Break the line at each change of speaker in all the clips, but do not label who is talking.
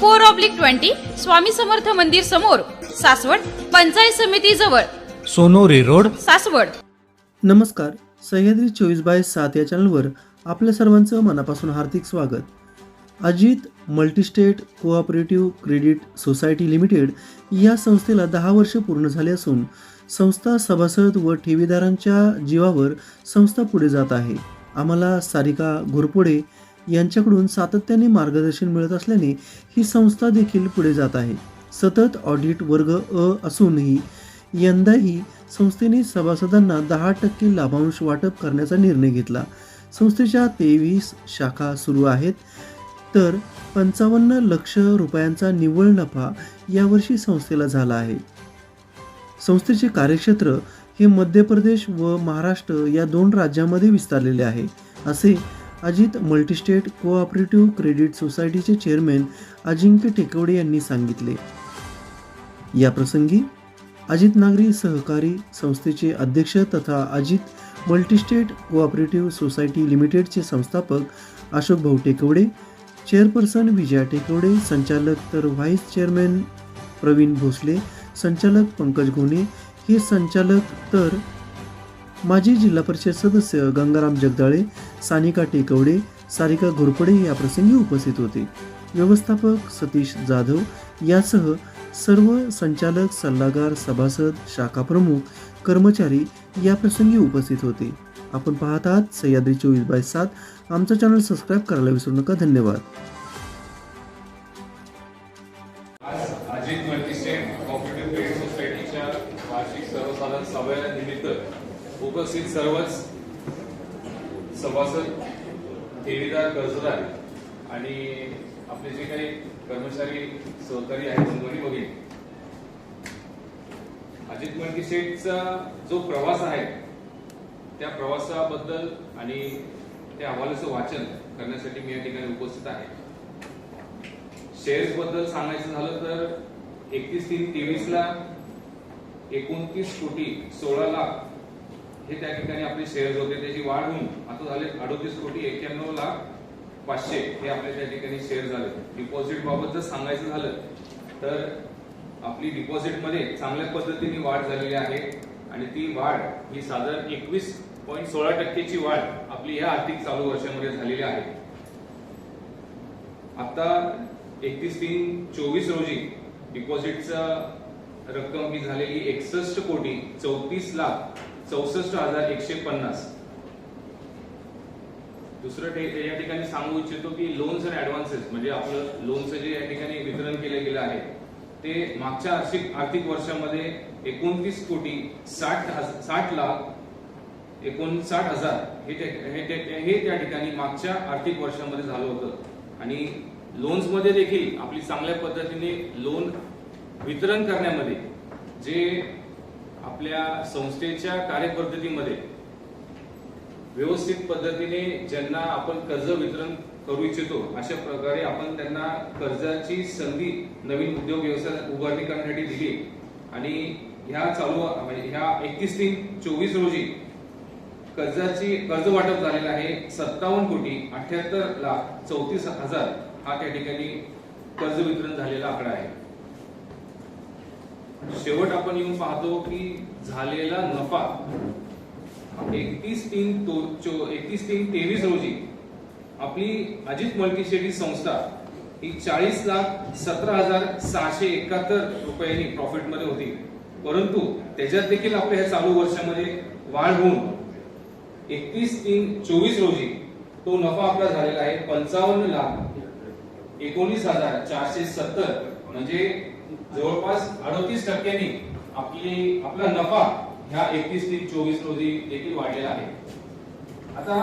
four oblique twenty Swami Samarth मंदिर समोर सासवड पंचायत समिती जवळ.
सोनोरी रोड.
सासवड.
नमस्कार सह्याद्री चोवीस बाय सात या चॅनलवर आपल्या सर्वांचं मनापासून हार्दिक स्वागत. Ajit multistate cooperative credit society limited या संस्थेला दहा वर्ष पूर्ण झाले असून संस्था सभासद व ठेवीदारांच्या जीवावर संस्था पुढे जात आहे. आम्हाला सारिका घोरपोडे यांच्याकडून सातत्याने मार्गदर्शन मिळत असल्याने ही संस्था देखील पुढे जात आहे. सतत ऑडिट वर्ग अ असूनही यंदाही संस्थेने सभासदांना दहा टक्के लाभांश वाटप करण्याचा निर्णय घेतला. संस्थेच्या तेवीस शाखा सुरू आहेत. तर पंचावन्न लक्ष रुपयांचा निव्वळ नफा यावर्षी संस्थेला झाला आहे. संस्थेचे कार्यक्षेत्र हे मध्य प्रदेश व महाराष्ट्र या दोन राज्यांमध्ये विस्तारलेले आहे असे अजित मल्टीस्टेट कोऑपरेटिव्ह क्रेडिट सोसायटीचे चेअरमॅन अजिंक्य टेकवडे यांनी सांगितले. या प्रसंगी अजित नागरी सहकारी संस्थेचे अध्यक्ष तथा अजित मल्टीस्टेट कोऑपरेटिव्ह सोसायटी लिमिटेडचे संस्थापक अशोक भाऊ टेकवडे चेअरपर्सन विजया टेकवडे संचालक तर व्हाईस चेअरमॅन प्रवीण भोसले संचालक पंकज घोणे हे संचालक तर माजी जिल्हा परिषद सदस्य गंगाराम जगदाळे सानिका टेकवडे सारिका घोरपडे या प्रसंगी उपस्थित होते. व्यवस्थापक सतीश जाधव यासह सर्व संचालक सल्लागार सभासद शाखा प्रमुख कर्मचारी या प्रसंगी उपस्थित होते. आपण पाहत आहात सह्याद्री चोवीस बाय सात. आमचं चॅनल सबस्क्राईब करायला विसरू नका. धन्यवाद.
सर्वच सभासद ठेवीदार कर्जदार आणि आपले जे काही कर्मचारी सहकारी आहेत दोन्ही वगैरे अजित मल्टीस्टेटचा जो प्रवास आहे त्या प्रवासाबद्दल आणि त्या अहवालाचं वाचन करण्यासाठी मी या ठिकाणी उपस्थित आहे. शेअर्सबद्दल सांगायचं झालं तर एकतीस तीन तेवीस ला एकोणतीस कोटी सोळा लाख हे त्या ठिकाणी आपले शेअर्स होते त्याची वाढ होऊन आता झाले अडोतीस कोटी एक्क्याण्णव लाख पाचशे हे आपले त्या ठिकाणी शेअर झाले. डिपॉझिट बाबत जर सांगायचं झालं तर आपली डिपॉझिटमध्ये चांगल्या पद्धतीने वाढ झालेली आहे आणि ती वाढ ही साधारण एकवीस पॉईंट सोळा टक्केची वाढ आपली या आर्थिक चालू वर्षामध्ये झालेली आहे. आता एकतीस तीन चोवीस रोजी डिपॉझिटचा रक्कम ही झालेली एकसष्ट कोटी चौतीस लाख चौसष्ट हजार एकशे पन्नास. दुसरं या ठिकाणी सांगू इच्छितो की लोन्स अँड ऍडव्हान्सेस म्हणजे आपलं लोनचं जे या ठिकाणी वितरण केलं गेलं आहे ते मागच्या आर्थिक आर्थिक वर्षामध्ये एकोणतीस कोटी साठ साठ लाख एकोणसाठ हजार हे हे त्या ठिकाणी मागच्या आर्थिक वर्षामध्ये झालं होतं. आणि लोन्समध्ये देखील आपली चांगल्या पद्धतीने लोन वितरण करण्यामध्ये जे आपल्या संस्थेच्या कार्यपद्धतीमध्ये व्यवस्थित पद्धतीने ज्यांना आपण कर्ज वितरण करू इच्छितो अशा प्रकारे आपण त्यांना कर्जाची संधी नवीन उद्योग व्यवसाय उभारणी करण्यासाठी दिली. आणि ह्या चालू म्हणजे ह्या एकतीस तीन चोवीस रोजी कर्जाची कर्ज वाटप झालेलं आहे सत्तावन्न कोटी अठ्याहत्तर लाख चौतीस हजार हा त्या ठिकाणी कर्ज वितरण झालेला आकडा आहे. शेवट आपण येऊन पाहतो की झालेला नफा एकतीस तीन एकतीस तीन तेवीस रोजी आपली अजित मल्टीशेट संस्था ही चाळीस लाख सतरा हजार सहाशे एकाहत्तर रुपयांनी प्रॉफिटमध्ये होती. परंतु त्याच्यात देखील आपल्या ह्या चालू वर्षामध्ये वाढ होऊन एकतीस तीन चोवीस रोजी तो नफा आपला झालेला आहे पंचावन्न लाख एकोणीस हजार चारशे सत्तर. म्हणजे जवळपास अडोतीस टक्क्यांनी आपली आपला नफा ह्या एकतीस ते चोवीस रोजी देखील वाढलेला आहे. आता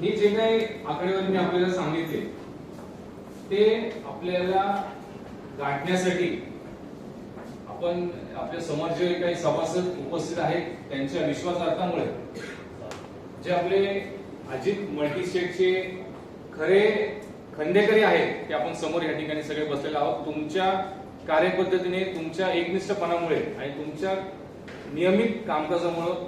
हे जे काही आकडेवारी मी आपल्याला सांगितले ते आपल्याला गाठण्यासाठी आपण आपल्यासमोर जे काही सभासद उपस्थित आहेत त्यांच्या विश्वासार्थामुळे जे आपले अजित मल्टीस्टेटचे खरे खंडेकरी आहेत ते आपण समोर या ठिकाणी सगळे बसलेले आहोत. तुमच्या कार्यपद्धतीने तुमच्या एकनिष्ठपणामुळे आणि तुमच्या नियमित कामकाजामुळं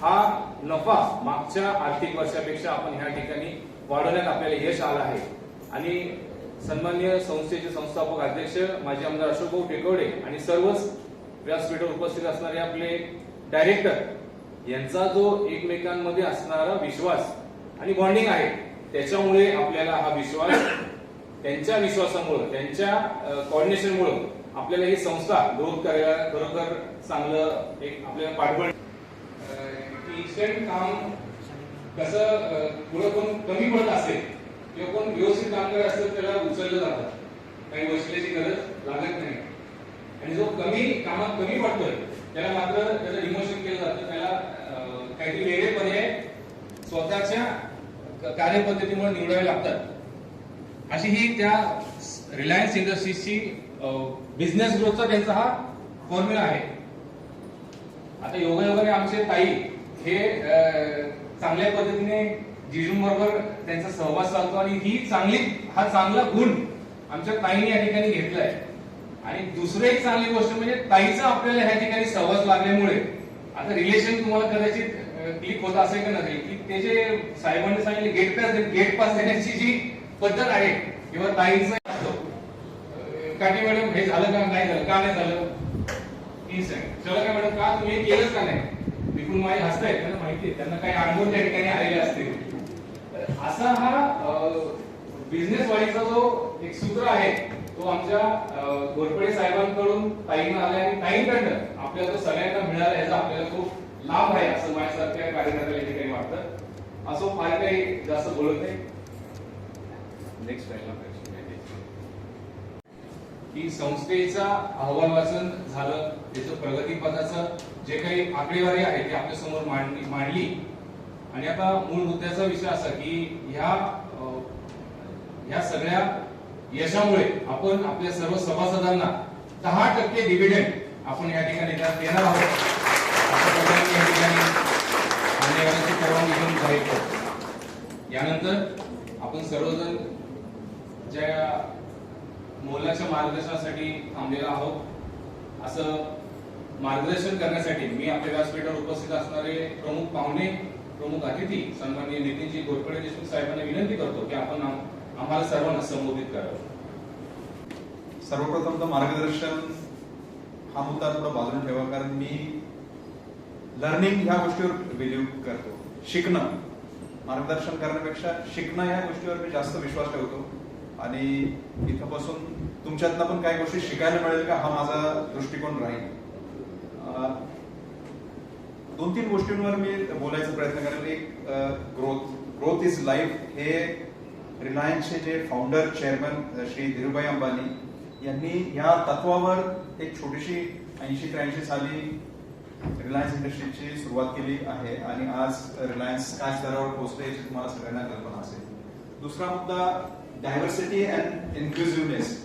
हा नफा मागच्या आर्थिक वर्षापेक्षा आपण ह्या ठिकाणी वाढवण्यात आपल्याला यश आलं आहे. आणि सन्मान्य संस्थेचे संस्थापक अध्यक्ष माजी आमदार अशोकभाऊ टेकवडे आणि सर्वच व्यासपीठावर उपस्थित असणारे आपले डायरेक्टर यांचा जो एकमेकांमध्ये असणारा विश्वास आणि बॉन्डिंग आहे त्याच्यामुळे आपल्याला हा विश्वास त्यांच्या विश्वासामुळं त्यांच्या कॉर्डिनेशनमुळं आपल्याला ही संस्था ग्रोथ करायला खरोखर चांगलं एक आपल्याला पाठबळ इन्स्टंट काम कसं पुढं कोण कमी पडत असेल किंवा कोण व्यवस्थित काम करत असेल त्याला उचललं जातं. काही वशिल्याची गरज लागत नाही. आणि जो कमी कामात कमी पडतोय त्याला मात्र त्याचं डिमोशन केलं जातं. त्याला काहीतरी वेगळे पर्याय स्वतःच्या कार्यपद्धतीमुळे निवडावे लागतात. अशी ही त्या रिलायन्स इंडस्ट्रीजची बिझनेस ग्रोथचा त्यांचा हा फॉर्म्युला आहे. आता योगायोगाने आमचे ताई हे चांगल्या पद्धतीने जिजूंबरोबर त्यांचा सहवास चालतो आणि ही चांगली हा चांगला गुण आमच्या ताईने या ठिकाणी घेतलाय. आणि दुसरं एक चांगली गोष्ट म्हणजे ताईचा आपल्याला ह्या ठिकाणी सहवास लागल्यामुळे आता रिलेशन तुम्हाला कदाचित क्लिक होत असेल का नसेल की ते जे साहेबांनी सांगितले गेट पास गेट पास देण्याची जी पद्धत आहे. किंवा ताईंचा असतो. अं, काटे मॅडम? हे झालं का? नाही झालं. का नाही झालं? तीन सेकंड चला काय मॅडम? का तुम्ही केलंच का नाही? विकून माई हसतायत त्यांना माहिती आहे. त्यांना काही अनुभव त्या ठिकाणी आलेले असतील असा हा बिझनेस वाईजचा जो एक सूत्र आहे तो आमच्या घोरपडे साहेबांकडून ताईनं आला आणि ताईंकडनं आपल्याला तो सगळ्यांना मिळाला याचा आपल्याला खूप लाभ आहे असं माझ्यासारख्या कार्यकर्त्याला ठिकाणी वाटतं. असं फार काही जास्त बोलत नाही. नेक्स्ट की संस्थेचा अहवाल वाचन झालं त्याचं प्रगतीपथाचं जे काही आकडेवारी आहे ते आपल्यासमोर मांडली मांडली. आणि आता मूळ मुद्द्याचा विषय असा की ह्या ह्या सगळ्या यशामुळे आपण आपल्या सर्व सभासदांना दहा टक्के डिव्हिडंड आपण या ठिकाणी देणार आहोत. या ठिकाणी परवानगी घेऊन जाहीर करतो यानंतर आपण सर्वजण ज्या मोलाच्या मार्गदर्शनासाठी थांबलेलो आहोत असं मार्गदर्शन करण्यासाठी मी आपल्या व्यासपीठावर उपस्थित असणारे प्रमुख पाहुणे प्रमुख अतिथी सन्माननीय नितीनजी घोरपडे देशमुख साहेबांना विनंती करतो की आपण आम्हाला सर्वांना संबोधित करावं.
सर्वप्रथम तर मार्गदर्शन हा मुद्दा थोडा बाजूला ठेवा कारण मी लर्निंग ह्या गोष्टीवर बिलीव्ह करतो. शिकणं. मार्गदर्शन करण्यापेक्षा शिकणं ह्या गोष्टीवर मी जास्त विश्वास ठेवतो. आणि इथं बसून तुमच्यातनं पण काही गोष्टी शिकायला मिळेल का? हा माझा दृष्टिकोन राहील. दोन तीन गोष्टींवर मी बोलायचा प्रयत्न करेल. एक ग्रोथ ग्रोथ इज लाईफ हे रिलायन्सचे जे फाउंडर चेअरमन श्री धीरुभाई अंबानी यांनी या तत्वावर एक छोटीशी ऐंशी त्र्याऐंशी साली रिलायन्स इंडस्ट्रीजची सुरुवात केली आहे आणि आज रिलायन्स काय स्तरावर पोहोचते याची तुम्हाला सगळ्यांना कल्पना असेल. दुसरा मुद्दा डायव्हर्सिटी अँड इन्क्लुझिव्हनेस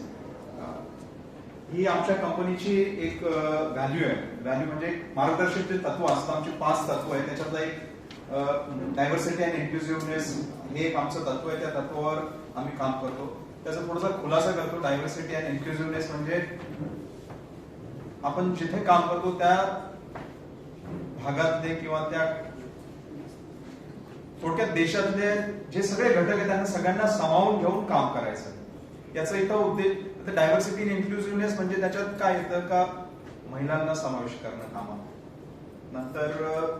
ही आमच्या कंपनीची एक uh, व्हॅल्यू आहे. व्हॅल्यू म्हणजे मार्गदर्शक जे तत्व असतं आमचे पाच तत्व आहे त्याच्यातलं एक डायव्हर्सिटी अँड इन्क्लुझिव्हनेस हे एक आमचं तत्व आहे. त्या तत्वावर आम्ही काम करतो. त्याचा थोडासा खुलासा करतो. डायव्हर्सिटी अँड इन्क्लुझिव्हनेस म्हणजे आपण जिथे काम करतो त्या भागातले किंवा त्या थोडक्यात देशातले जे सगळे घटक आहेत त्यांना सगळ्यांना सामावून घेऊन काम करायचं. याचा इथं उद्देश डायव्हर्सिटी इन इन्क्लुझिव्हनेस म्हणजे त्याच्यात काय येतं का? महिलांना समावेश करणं कामात. नंतर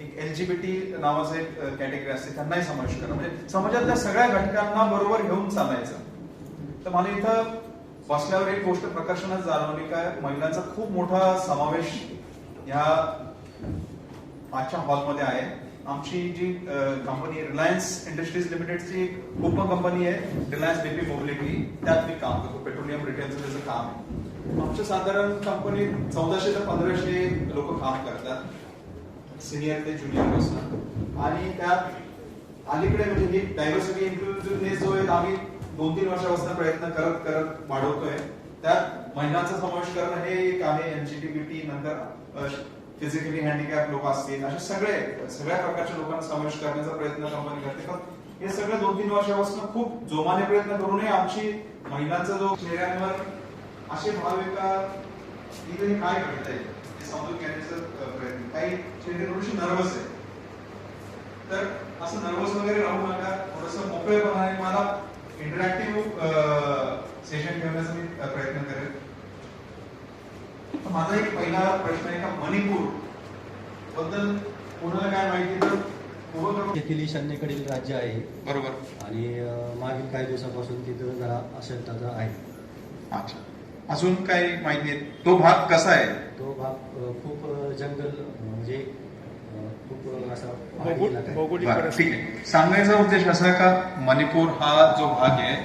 एक एलजीबीटी नावाचं एक कॅटेगरी असते त्यांनाही समावेश करणं. म्हणजे समाजातल्या सगळ्या घटकांना बरोबर घेऊन चालायचं. तर मला इथं बसल्यावर एक गोष्ट प्रकर्षणच जाणवली काय महिलांचा खूप मोठा समावेश या आजच्या हॉलमध्ये आहे. आमची जी कंपनी रिलायन्स इंडस्ट्रीज लिमिटेडची उप कंपनी आहे रिलायन्स बेबी मोबिलिटी त्यात मी काम करतो पेट्रोलियम रिटेलचं त्याचं काम आहे. आमच्या साधारण कंपनीत चौदाशे ते पंधराशे लोक काम करतात सिनियर ते ज्युनियरपासून. आणि त्यात अलीकडे म्हणजे ही डायव्हर्सिटी इन्क्लुझिव्हनेस जो आहे आम्ही दोन तीन वर्षापासून प्रयत्न करत करत वाढवतोय. त्यात महिलांचा समावेश करणं हे एक आहे एनसीटीबीटी नंतर फिजिकली हँडिकॅप लोक असतील असे सगळे सगळ्या प्रकारच्या लोकांना समावेश करण्याचा प्रयत्न कंपनी करते. पण हे सगळं दोन तीन वर्षापासून खूप जोमाने प्रयत्न करूनही आमची महिलांचा जो चेहऱ्यांवर असे भाव एका तिथे काय हे आहे हे समजून घेण्याचा प्रयत्न. काही चेहरे थोडेसे नर्वस आहे तर असं नर्वस वगैरे राहू नका थोडस मोकळेपणाने मला इंटरॅक्टिव्ह सेशन ठेवण्याचा मी प्रयत्न करेल माझा एक पहिला प्रश्न आहे का मणिपूरबद्दल कोणाला काय माहिती तर
येथील ईशान्येकडील राज्य आहे.
बरोबर.
आणि मागील काही दिवसापासून तिथं जरा अशांतता आहे.
अच्छा. अजून काही माहिती आहे? तो भाग कसा आहे?
तो भाग अं, खूप अं, जंगल अं, म्हणजे अं, खूप असा पहाडी इलाका आहे.
बरं, ठीक आहे. सांगायचा उद्देश असा आहे का मणिपूर हा जो भाग आहे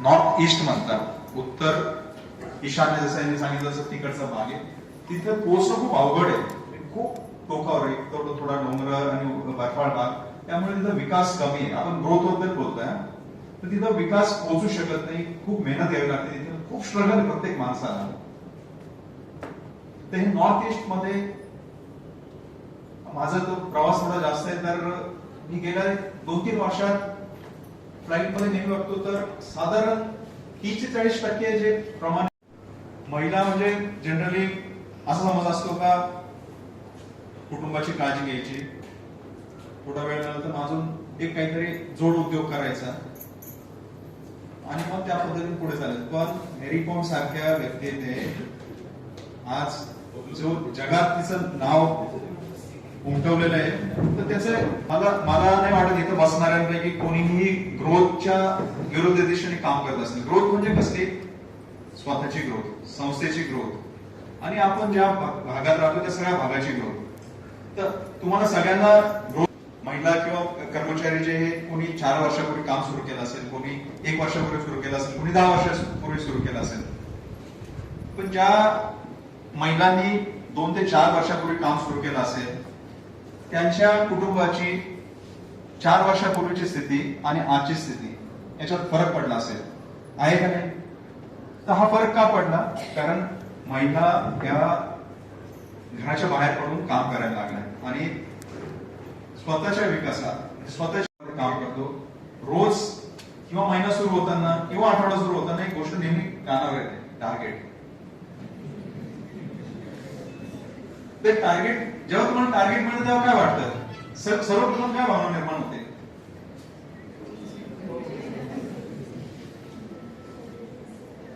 नॉर्थ ईस्ट म्हणतात उत्तर ईशान्य जसं यांनी सांगितलं तसं तिकडचा भाग आहे तिथं पोहोचणं खूप अवघड आहे. खूप टोकावर आहे. थोडं थोडा डोंगर आणि बर्फाळ भाग. त्यामुळे तिथं विकास कमी आहे. आपण ग्रोथबद्दल बोलतोय तर तिथं विकास पोहोचू शकत नाही. खूप मेहनत घ्यावी लागते. तिथे खूप स्ट्रगल प्रत्येक माणसाला. तर हे नॉर्थ ईस्टमध्ये माझा तो प्रवास थोडा जास्त आहे. तर मी गेल्या दोन तीन वर्षात फ्लाईटमध्ये नेहमी बघतो. तर साधारण तीस ते चाळीस टक्के जे प्रमाण महिला म्हणजे जनरली असा समज असतो का कुटुंबाची काळजी घ्यायची. थोडा वेळ झाला तर अजून एक काहीतरी जोड उद्योग करायचा. आणि मग त्या पद्धतीने पुढे चालेल पण मेरी कॉम सारख्या व्यक्तीने आज जो जगात तिचं नाव उमटवलेलं आहे तर त्याचं मला मला नाही वाटत इथं बसणाऱ्यांपैकी कोणीही ग्रोथच्या विरोधी दिशेने काम करत असेल ग्रोथ म्हणजे कसली? स्वतःची ग्रोथ संस्थेची ग्रोथ आणि आपण ज्या भागात राहतो त्या सगळ्या भागाची ग्रोथ तर तुम्हाला सगळ्यांना ग्रोथ महिला किंवा कर्मचारी जे हे कोणी चार वर्षापूर्वी काम सुरू केलं असेल कोणी एक वर्षापूर्वी सुरू केलं असेल कोणी दहा वर्षापूर्वी सुरू केलं असेल. पण ज्या महिलांनी दोन ते चार वर्षापूर्वी काम सुरू केलं असेल त्यांच्या कुटुंबाची चार वर्षापूर्वीची स्थिती आणि आजची स्थिती याच्यात फरक पडला असेल. आहे का नाही? तर हा फरक का पडला? कारण महिला या घराच्या बाहेर पडून काम करायला लागल्या. आणि स्वतःच्या विकासात म्हणजे स्वतःच्या काम करतो. रोज किंवा महिना सुरू होताना किंवा आठवडा सुरू होताना एक गोष्ट नेहमी कानावर येते टार्गेट ते टार्गेट जेव्हा तुम्हाला टार्गेट मिळतं तेव्हा काय वाटतं? सर्व- सर्वप्रथम काय भावना निर्माण होते?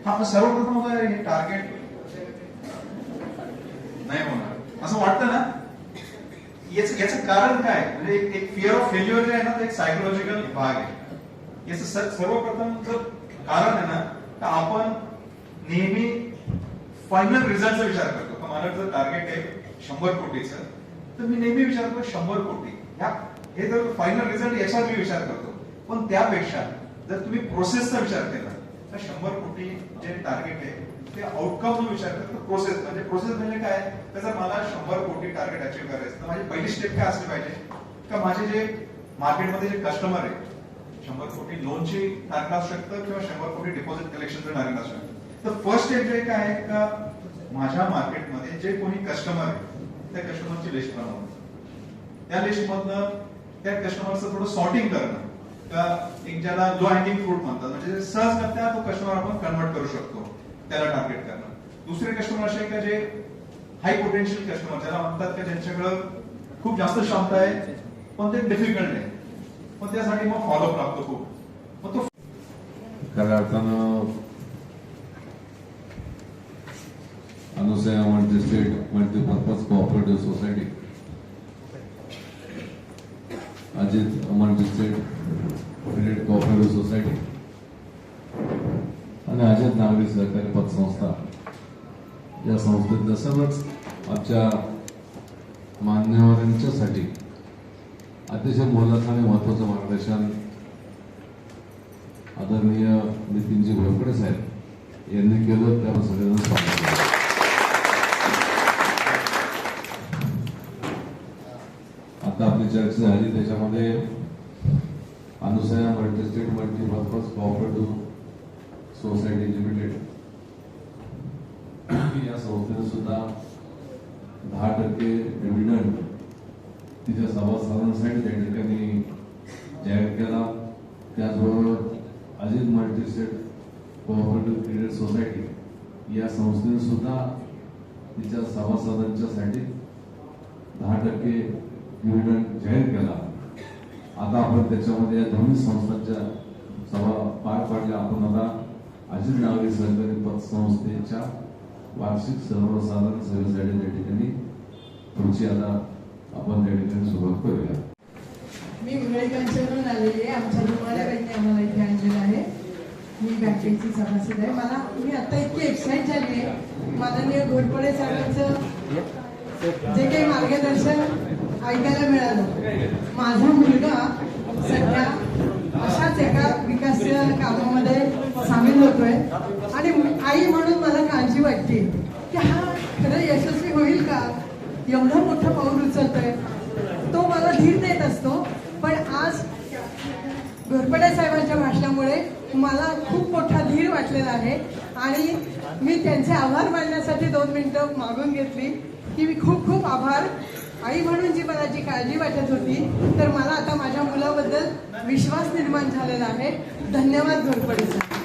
हा सर्वप्रथम होता हे टार्गेट नाही होणार. असं वाटतं ना? याचं याचं कारण काय? म्हणजे एक- फिअर ऑफ फेल्युअर जे आहे ना एक सायकोलॉजिकल भाग आहे. याचं सर्वप्रथम जर कारण आहे ना तर आपण नेहमी फायनल रिझल्टचा विचार करतो. मला जर टार्गेट आहे शंभर कोटीचं तर मी नेहमी विचार करतो शंभर कोटी. ह्या हे जर फायनल रिझल्ट याच्यावर मी विचार करतो. पण त्यापेक्षा जर तुम्ही प्रोसेसचा विचार केला तर शंभर कोटी जे टार्गेट आहे ते आउटकम विचार करतो. प्रोसेस म्हणजे प्रोसेस म्हणजे काय? तर जर मला शंभर कोटी टार्गेट अचीव्ह करायचं तर माझी पहिली स्टेप काय असली पाहिजे? का माझे जे मार्केटमध्ये जे कस्टमर आहे शंभर कोटी लोनची टार्गेट असू शकतं किंवा शंभर कोटी डिपॉझिट कलेक्शनचं टार्गेट असू शकतं. तर फर्स्ट स्टेप जे काय आहे का माझ्या मार्केटमध्ये जे कोणी कस्टमर आहे त्या कस्टमरची लिस्ट बनवणं. त्या लिस्ट मधनं त्या कस्टमरचं थोडं सॉर्टिंग करणं. एक ज्याला लो हँगिंग फ्रूट म्हणतात. म्हणजे सहजगत्या तो कस्टमर आपण कन्वर्ट करू शकतो. त्याला टार्गेट करणं. दुसरे कस्टमर असे का जे हाय पोटेन्शियल कस्टमर ज्याला म्हणतात का ज्यांच्याकडे खूप जास्त क्षमता आहे पण ते डिफिकल्ट आहे पण त्यासाठी मग फॉलोअप लागतो खूप. मग तो
खऱ्या अर्थानं Anusaya multi state multipurpose cooperative society Ajit multi state credit cooperative society आणि अजित नागरी सहकारी पतसंस्था या संस्थेतल्या सर्वच आमच्या मान्यवरांच्यासाठी अतिशय मोलाचं आणि महत्वाचं मार्गदर्शन आदरणीय नितीनजी भोयकडे साहेब यांनी केलं त्या सगळ्यांना स्वागत आता आपली चर्चा झाली त्याच्यामध्ये Anusaya multistate multipurpose cooperative society limited या संस्थेने सुद्धा दहा टक्के डिव्हिडंड तिच्या सभासदांसाठी त्या ठिकाणी जाहीर केला. त्याचबरोबर Ajit multistate cooperative credit society या संस्थेने सुद्धा तिच्या सभासदांच्यासाठी दहा टक्के डिव्हिडंड जाहीर केला. आता आपण त्याच्यामध्ये या दोन्ही संस्थांच्या सभा पार पाडल्या. आपण आता अजित नागरी सहकारी पतसंस्थेच्या वार्षिक सर्वसाधारण सभेसाठी त्या ठिकाणी. पुढची आता आपण त्या ठिकाणी सुरुवात करूया.
मी उरळीकरांच्याकडून आलेली आहे. आमच्या रुमालाबाईंनी आम्हाला इथे आणलेलं आहे. मी बँकेची सभासद आहे. मला मी आता इतकी एक्साईट झाली आहे. माननीय घोरपडे साहेबांचं जे काही मार्गदर्शन ऐकायला मिळालं. माझा मुलगा सध्या अशाच एका विकास कामामध्ये सामील होतोय. आणि आई म्हणून मला काळजी वाटते की हा खरं यशस्वी होईल का? एवढं मोठं पाऊल उचलतोय. तो मला धीर देत असतो. पण आज घोरपडे साहेबांच्या भाषणामुळे मला खूप मोठा धीर वाटलेला आहे. आणि मी त्यांचे आभार मानण्यासाठी दोन मिनिटं मागून घेतली. की मी खूप खूप आभार. आई म्हणून जी मला जी काळजी वाटत होती तर मला आता माझ्या मुलाबद्दल विश्वास निर्माण झालेला आहे. धन्यवाद घोरपडे साहेब.